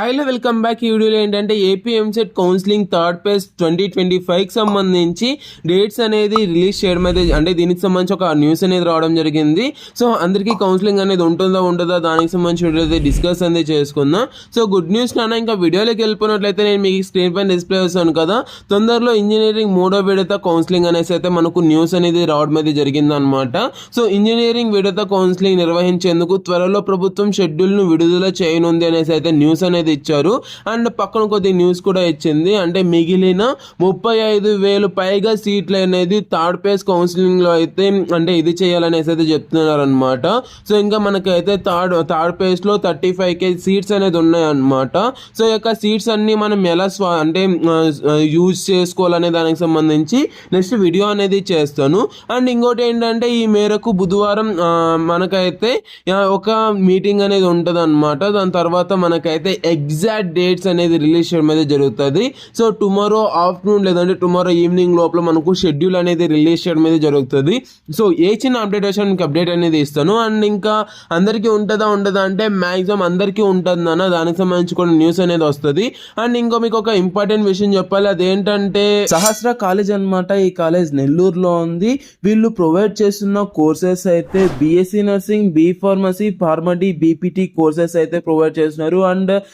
హైలో welcome back ఈ వీడియోలో ఏంటంటే AP EAMCET counselling third phase twenty twenty ఫైవ్కి సంబంధించి డేట్స్ అనేది రిలీజ్ చేయడం అయితే అంటే దీనికి సంబంధించి ఒక న్యూస్ అనేది రావడం జరిగింది. సో అందరికీ కౌన్సిలింగ్ అనేది ఉంటుందా ఉండదా దానికి సంబంధించి వీడియో అయితే డిస్కస్ అనేది చేసుకుందాం. సో గుడ్ న్యూస్ నాన్న ఇంకా వీడియోలోకి వెళ్ళిపోయినట్లయితే నేను మీకు స్క్రీన్ పైన డిస్ప్లే చేస్తాను కదా. తొందరలో ఇంజనీరింగ్ మూడో విడత కౌన్సిలింగ్ అనేసి అయితే మనకు న్యూస్ అనేది రావడం అయితే జరిగిందనమాట సో ఇంజనీరింగ్ విడత కౌన్సిలింగ్ నిర్వహించేందుకు త్వరలో ప్రభుత్వం షెడ్యూల్ను విడుదల చేయనుంది అనేసి అయితే న్యూస్ అనేది ఇచ్చారు. అండ్ పక్కన కొద్ది న్యూస్ కూడా ఇచ్చింది. అంటే మిగిలిన ముప్పై ఐదు వేలు పైగా సీట్లు అనేది థర్డ్ పేజ్ కౌన్సిలింగ్లో అయితే అంటే ఇది చేయాలనేసి అయితే చెప్తున్నారు అనమాట సో ఇంకా మనకైతే థర్డ్ థర్డ్ పేజ్లో థర్టీ ఫైవ్ కే సీట్స్ అనేది ఉన్నాయన్నమాట. సో ఈ యొక్క సీట్స్ అన్ని మనం ఎలా స్వా అంటే యూజ్ చేసుకోవాలనే దానికి సంబంధించి నెక్స్ట్ వీడియో అనేది చేస్తాను. అండ్ ఇంకోటి ఏంటంటే ఈ మేరకు బుధవారం మనకైతే ఒక మీటింగ్ అనేది ఉంటుంది అనమాట దాని తర్వాత మనకైతే ఎగ్జాక్ట్ డేట్స్ అనేది రిలీజ్ చేయడం అయితే జరుగుతుంది. సో టుమారో ఆఫ్టర్నూన్ లేదంటే టుమారో ఈవినింగ్ లోపల మనకు షెడ్యూల్ అనేది రిలీజ్ చేయడం అయితే జరుగుతుంది. సో ఏ చిన్న అప్డేట్ వచ్చినా మీకు అప్డేట్ అనేది ఇస్తాను. అండ్ ఇంకా అందరికీ ఉంటుందా ఉండదా అంటే మ్యాక్సిమం అందరికీ ఉంటుందన్న దానికి సంబంధించి కూడా న్యూస్ అనేది వస్తుంది. అండ్ ఇంకో మీకు ఒక ఇంపార్టెంట్ విషయం చెప్పాలి. అదేంటంటే సహస్ర కాలేజ్ అన్నమాట ఈ కాలేజ్ నెల్లూరులో ఉంది. వీళ్ళు ప్రొవైడ్ చేస్తున్న కోర్సెస్ అయితే BSc nursing B pharmacy pharm D BPT courses అయితే ప్రొవైడ్ చేస్తున్నారు. అండ్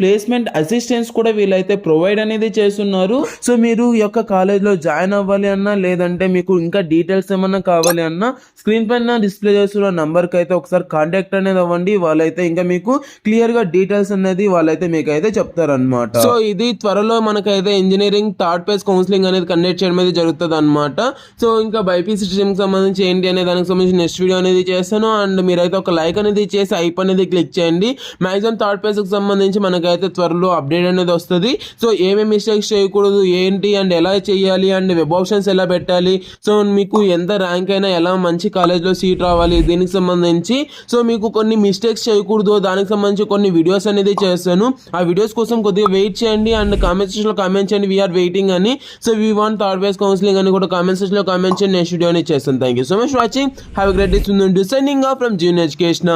placement assistance కూడా వీళ్ళైతే ప్రొవైడ్ అనేది చేస్తున్నారు. సో మీరు ఈ యొక్క కాలేజ్లో జాయిన్ అవ్వాలి అన్నా లేదంటే మీకు ఇంకా డీటెయిల్స్ ఏమన్నా కావాలి అన్నా స్క్రీన్ పైన డిస్ప్లే చేస్తున్న నంబర్కి అయితే ఒకసారి కాంటాక్ట్ అనేది అవ్వండి. వాళ్ళైతే ఇంకా మీకు క్లియర్గా డీటెయిల్స్ అనేది వాళ్ళైతే మీకు అయితే చెప్తారన్నమాట. సో ఇది త్వరలో మనకైతే ఇంజనీరింగ్ థర్డ్ పేజ్ కౌన్సిలింగ్ అనేది కండక్ట్ చేయడం అనేది జరుగుతుంది అనమాట సో ఇంకా బైపీసీ స్ట్రీమ్ సంబంధించి ఏంటి అనే దానికి సంబంధించి నెక్స్ట్ వీడియో అనేది చేస్తాను. అండ్ మీరైతే ఒక లైక్ అనేది చేసి ఐప్ అనేది క్లిక్ చేయండి. మ్యాక్సిమం థర్డ్ పేజ్కి సంబంధించి మనకైతే త్వరలో అప్డేట్ అనేది వస్తుంది. సో ఏమేమి మిస్టేక్స్ చేయకూడదు ఏంటి అండ్ ఎలా చేయాలి అండ్ వెబ్ ఆప్షన్స్ ఎలా పెట్టాలి. సో మీకు ఎంత ర్యాంక్ అయినా ఎలా మంచి కాలేజ్లో సీట్ రావాలి దీనికి సంబంధించి. సో మీకు కొన్ని మిస్టేక్స్ చేయకూడదు దానికి సంబంధించి కొన్ని వీడియోస్ అనేది చేస్తాను. ఆ వీడియోస్ కోసం కొద్దిగా వెయిట్ చేయండి అండ్ కామెంట్ సెక్షన్లో కామెంట్ చేయండి వీఆర్ వెయిటింగ్ అని. So we want third phase counselling అని కూడా కామెంట్ సెక్షన్లో కామెంట్ చేయండి నెక్స్ట్ వీడియో అనేది చేస్తాను. Thank you so much watching have great day descending off from June education